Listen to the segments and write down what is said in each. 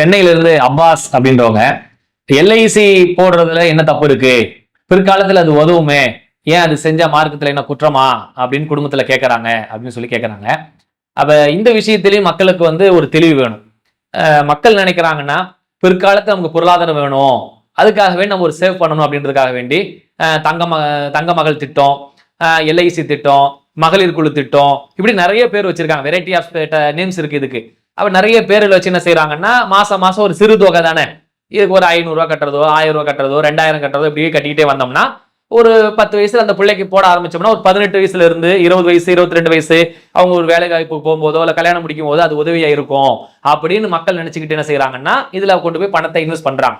சென்னையிலிருந்து அப்பாஸ் அப்படின்றவங்க எல்ஐசி போடுறதுல என்ன தப்பு இருக்கு? பிற்காலத்தில் அது உதவுமே. ஏன் அது செஞ்ச மார்க்கத்தில் என்ன குற்றமா? அப்படின்னு குடும்பத்தில் கேட்குறாங்க அப்படின்னு சொல்லி கேட்குறாங்க அப்போ இந்த விஷயத்திலையும் மக்களுக்கு வந்து ஒரு தெளிவு வேணும். மக்கள் நினைக்கிறாங்கன்னா பிற்காலத்தில் நமக்கு பொருளாதாரம் வேணும். அதுக்காகவே நம்ம ஒரு சேவ் பண்ணணும் அப்படின்றதுக்காக வேண்டி தங்க ம தங்க மகள் திட்டம் எல்ஐசி திட்டம் மகளிர் குழு திட்டம் இப்படி நிறைய பேர் வச்சிருக்காங்க. வெரைட்டி ஆஃப் நேம்ஸ் இருக்கு இதுக்கு. அப்போ நிறைய பேரில் வச்சு என்ன செய்கிறாங்கன்னா மாதம் மாதம் ஒரு சிறு தொகை தானே. இதுக்கு ஒரு ஐநூறுரூவா கட்டுறதோ ஆயிரம் ரூபா கட்டுறதோ ரெண்டாயிரம் கட்டுறதோ இப்படியே கட்டிக்கிட்டே வந்தோம்னா ஒரு பத்து வயசுல அந்த பிள்ளைக்கு போட ஆரம்பிச்சோம்னா ஒரு பதினெட்டு வயசுல இருந்து இருபது வயசு இருபத்தி ரெண்டு வயசு அவங்க ஒரு வேலை வாய்ப்புக்கு போகும்போதோ இல்லை கல்யாணம் முடிக்கும் போதோ அது உதவியா இருக்கும் அப்படின்னு மக்கள் நினைச்சுக்கிட்டு என்ன செய்கிறாங்கன்னா இதுல கொண்டு போய் பணத்தை இன்வெஸ்ட் பண்றாங்க.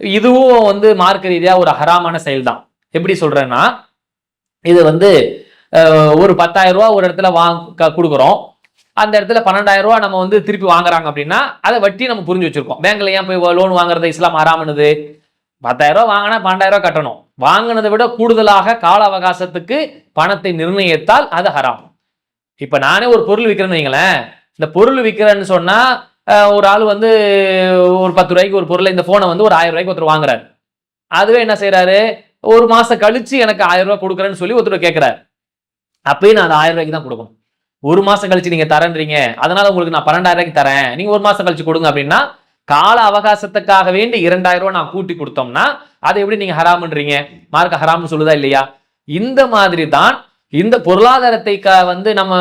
இதுவும் வந்து மார்க்க ரீதியா ஒரு ஹராமான செயல் தான் எப்படி சொல்றேன்னா இது வந்து ஒரு பத்தாயிரம் ரூபா ஒரு இடத்துல வாங்க கொடுக்குறோம். அந்த இடத்துல பன்னெண்டாயிரம் ரூபா நம்ம வந்து திருப்பி வாங்குறாங்க அப்படின்னா அதை வட்டி நம்ம புரிஞ்சு வச்சிருக்கோம். பேங்க்ல ஏன் போய் லோன் வாங்குறது? இஸ்லாம் ஆறாமனுது பத்தாயிரம் ரூபா வாங்கினா பன்னெண்டாயிரம் ரூபா கட்டணும். வாங்கினதை விட கூடுதலாக கால அவகாசத்துக்கு பணத்தை நிர்ணயித்தால் அது ஹராம். இப்ப நானே ஒரு பொருள் விற்கிறேன்னு வைங்களேன். இந்த பொருள் விற்கிறேன்னு சொன்னா ஒரு ஆள் வந்து ஒரு பத்து ரூபாய்க்கு ஒரு பொருளை இந்த போனை வந்து ஒரு ஆயிரம் ரூபாய்க்கு ஒருத்தர் வாங்குறாரு. அதுவே என்ன செய்கிறாரு ஒரு மாசம் கழிச்சு எனக்கு ஆயிரம் ரூபாய் கொடுக்குறேன்னு சொல்லி ஒருத்தர் கேட்கிறாரு அப்பயும் நான் அந்த ஆயிரம் ரூபாய்க்கு தான் கொடுக்கணும். ஒரு மாசம் கழிச்சு நீங்க தரன்றீங்க. அதனால உங்களுக்கு நான் பன்னெண்டாயிரம் ரூபாய்க்கு தரேன். நீங்க ஒரு மாசம் கழிச்சு கொடுங்க அப்படின்னா கால அவகாசத்துக்காக வேண்டி இரண்டாயிரம் ரூபாய் நான் கூட்டி கொடுத்தோம்னா அதை எப்படி நீங்க ஹராம்ன்றீங்க? மார்க் ஹராம்னு சொல்லுதா இல்லையா? இந்த மாதிரி தான் இந்த பொருளாதாரத்தை வந்து நம்ம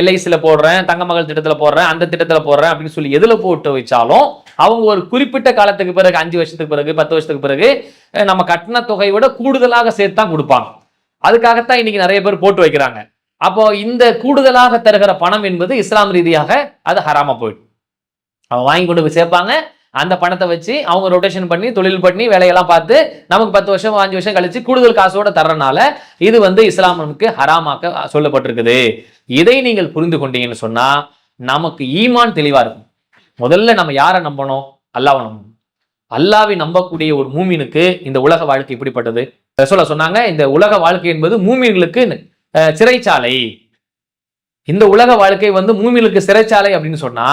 எல்ஐசியில் போடுறேன் தங்க மகள் திட்டத்தில் போடுறேன் அந்த திட்டத்தில் போடுறேன் அப்படின்னு சொல்லி எதில் போட்டு வச்சாலும் அவங்க ஒரு குறிப்பிட்ட காலத்துக்கு பிறகு அஞ்சு வருஷத்துக்கு பிறகு பத்து வருஷத்துக்கு பிறகு நம்ம கட்டின தொகையை விட கூடுதலாக சேர்த்து தான் கொடுப்பாங்க. அதுக்காகத்தான் இன்னைக்கு நிறைய பேர் போட்டு வைக்கிறாங்க. அப்போ இந்த கூடுதலாக தருகிற பணம் என்பது இஸ்லாம் ரீதியாக அது ஹராம போயிடும். அவன் வாங்கி கொண்டு போய் சேர்ப்பாங்க. அந்த பணத்தை வச்சு அவங்க ரொட்டேஷன் பண்ணி தொழில் பண்ணி வேலையெல்லாம் பார்த்து நமக்கு பத்து வருஷம் அஞ்சு வருஷம் கழிச்சு கூடுதல் காசோட தர்றனால இது வந்து இஸ்லாமுக்கு ஹராமாக்க சொல்லப்பட்டிருக்குது. இதை நீங்கள் புரிந்து கொண்டீங்கன்னு சொன்னா நமக்கு ஈமான் தெளிவா இருக்கும். முதல்ல நம்ம யாரை நம்பணும்? அல்லாவை நம்பணும். அல்லாவை நம்பக்கூடிய ஒரு மூமினுக்கு இந்த உலக வாழ்க்கை இப்படிப்பட்டது. சொல்ல சொன்னாங்க இந்த உலக வாழ்க்கை என்பது மூமின்களுக்கு சிறைச்சாலை. இந்த உலக வாழ்க்கை வந்து மூமிலுக்கு சிறைச்சாலை அப்படின்னு சொன்னா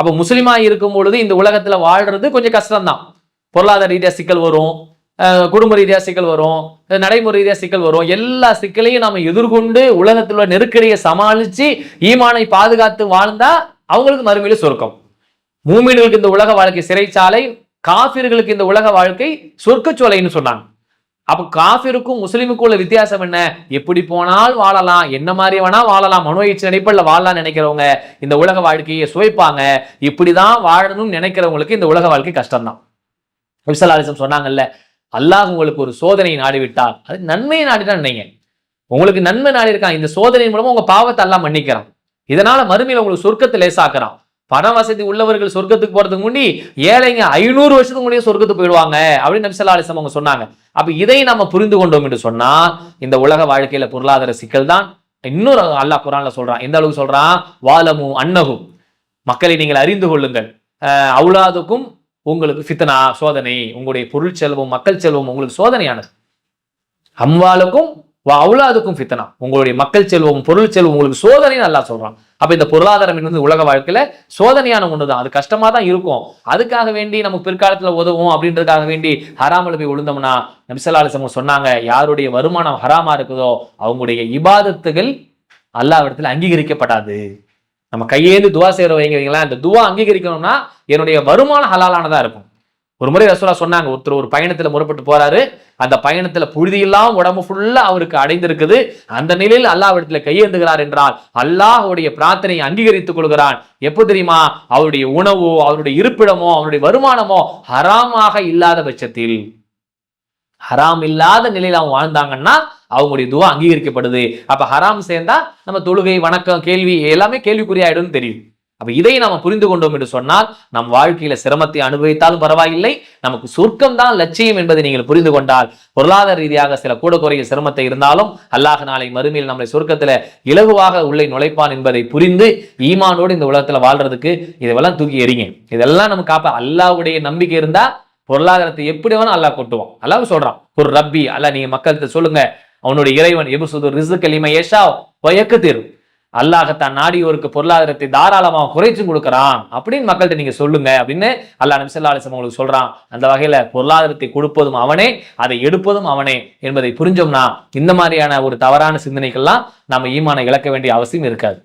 அப்ப முஸ்லீமா இருக்கும் பொழுது இந்த உலகத்துல வாழ்றது கொஞ்சம் கஷ்டம்தான். பொருளாதார ரீதியா சிக்கல் வரும் குடும்ப ரீதியா சிக்கல் வரும் நடைமுறை ரீதியா சிக்கல் வரும். எல்லா சிக்கலையும் நாம எதிர்கொண்டு உலகத்துல உள்ள நெருக்கடியை சமாளிச்சு ஈமானை பாதுகாத்து வாழ்ந்தா அவங்களுக்கு மறுமையில சொர்க்கம். மூமின்களுக்கு இந்த உலக வாழ்க்கை சிறைச்சாலை காபிர்களுக்கு இந்த உலக வாழ்க்கை சொர்க்கச்சோலைன்னு சொன்னாங்க. அப்போ காஃபிருக்கும் முஸ்லீமுக்கும் உள்ள வித்தியாசம் என்ன? எப்படி போனால் வாழலாம். என்ன மாதிரி வேணா வாழலாம். மனோ இச்சை நினைப்பில் வாழலாம் நினைக்கிறவங்க இந்த உலக வாழ்க்கையை சுவைப்பாங்க. இப்படிதான் வாழணும்னு நினைக்கிறவங்களுக்கு இந்த உலக வாழ்க்கை கஷ்டம்தான். விசலாலிசம் சொன்னாங்கல்ல அல்லாஹ் உங்களுக்கு ஒரு சோதனையை நாடிவிட்டால் அது நன்மையை நாடிதான் நினைங்க. உங்களுக்கு நன்மை நாடி இருக்கான் இந்த சோதனை மூலமா உங்க பாவத்தை எல்லாம் மன்னிக்கிறான். இதனால மறுமையில் உங்களுக்கு சொர்க்கத்தை லேசாக்குறான். பண வசதி உள்ளவர்கள் சொர்க்கத்துக்கு போறதுக்கு முன்னாடி ஏழைங்க ஐநூறு வருஷத்துக்கு முன்னாடியே சொர்க்கத்துக்கு போயிடுவாங்க அப்படின்னு நபிசல்லா அலிஸ்லாம் அவங்க சொன்னாங்க. அப்ப இதை நம்ம புரிந்து கொண்டோம் என்று சொன்னால் இந்த உலக வாழ்க்கையில பொருளாதார சிக்கல் தான் இன்னொரு அல்லாஹ் குரான்ல சொல்றான். எந்த அளவுக்கு சொல்றான்? வாலமு அன்னகும் மக்களை நீங்கள் அறிந்து கொள்ளுங்கள். அவுலாதுக்கும் உங்களுக்கு ஃபித்னா சோதனை. உங்களுடைய பொருள் செல்வம் மக்கள் செல்வம் உங்களுக்கு சோதனையானது. அம்வாலுக்கும் வா அவ்வளோ அதுக்கும் ஃபித்தனா உங்களுடைய மக்கள் செல்வம் பொருள் செல்வம் உங்களுக்கு சோதனைன்னு நல்லா சொல்கிறான் அப்போ இந்த பொருளாதாரம் என்பது உலக வாழ்க்கையில் சோதனையான ஒன்று தான் அது கஷ்டமாக தான் இருக்கும். அதுக்காக வேண்டி நமக்கு பிற்காலத்தில் உதவும் அப்படின்றதுக்காக வேண்டி ஹராமில் போய் விழுந்தோம்னா நபிசல்லாலிசம் சொன்னாங்க யாருடைய வருமானம் ஹராமா இருக்குதோ அவங்களுடைய இபாதத்துகள் அல்லாவிடத்தில் அங்கீகரிக்கப்படாது. நம்ம கையேந்து துவா செய்யற வைங்க வைங்களேன் இந்த துவா அங்கீகரிக்கணும்னா என்னுடைய வருமானம் ஹலாலானதாக இருக்கும். ஒரு முறை ரசூலா சொன்னாங்க ஒருத்தர் ஒரு பயணத்துல முறைப்பட்டு போறாரு அந்த பயணத்துல புழுதியெல்லாம் உடம்பு ஃபுல்லா அவருக்கு அடைந்திருக்குது. அந்த நிலையில் அல்லாவிடத்துல கையேந்துகிறார் என்றால் அல்லாஹுடைய பிரார்த்தனையை அங்கீகரித்துக் கொள்கிறான். எப்போ தெரியுமா? அவருடைய உணவோ அவருடைய இருப்பிடமோ அவருடைய வருமானமோ ஹராமாக இல்லாத பட்சத்தில். ஹராம் இல்லாத நிலையில் அவங்க வாழ்ந்தாங்கன்னா அவங்களுடைய துவா அங்கீகரிக்கப்படுது. அப்ப ஹராம் சேர்ந்தா நம்ம தொழுகை வணக்கம் கேள்வி எல்லாமே கேள்விக்குறியாயிடும் தெரியும். அப்ப இதை நாம புரிந்து கொண்டோம் என்று சொன்னால் நம் வாழ்க்கையில சிரமத்தை அனுபவித்தாலும் பரவாயில்லை. நமக்கு சொர்க்கம் தான் லட்சியம் என்பதை நீங்கள் புரிந்து கொண்டால் பொருளாதார ரீதியாக சில கூட குறைய சிரமத்தை இருந்தாலும் அல்லாஹ் நாளை மறுமையில் நம்மளை சொர்க்கத்துல இலகுவாக உள்ளே நுழைப்பான் என்பதை புரிந்து ஈமானோடு இந்த உலகத்துல வாழ்றதுக்கு இதெல்லாம் தூக்கி எறிங்க. இதெல்லாம் நம்ம காப்ப அல்லாஹ்வுடைய நம்பிக்கை இருந்தா பொருளாதாரத்தை எப்படி வேணும் அல்லாஹ் கொட்டுவான். அல்லாஹ் சொல்றான் ஒரு ரப்பி அல்லாஹ் நீங்க மக்கள்கிட்ட சொல்லுங்க அவனுடைய இறைவன் எபு சுது ரிசு கலிமை ஏஷா வயக்கு தீரும் அல்லாஹ் தான் நாடியோருக்கு பொருளாதாரத்தை தாராளமாக குறைச்சு கொடுக்குறான். அப்படின்னு மக்கள்கிட்ட நீங்க சொல்லுங்க அப்படின்னு அல்லாஹ் நபி ஸல்லல்லாஹு உங்களுக்கு சொல்றான். அந்த வகையில பொருளாதாரத்தை கொடுப்பதும் அவனே அதை எடுப்பதும் அவனே என்பதை புரிஞ்சோம்னா இந்த மாதிரியான ஒரு தவறான சிந்தனைகள்லாம் நம்ம ஈமானை இழக்க வேண்டிய அவசியம் இருக்காது.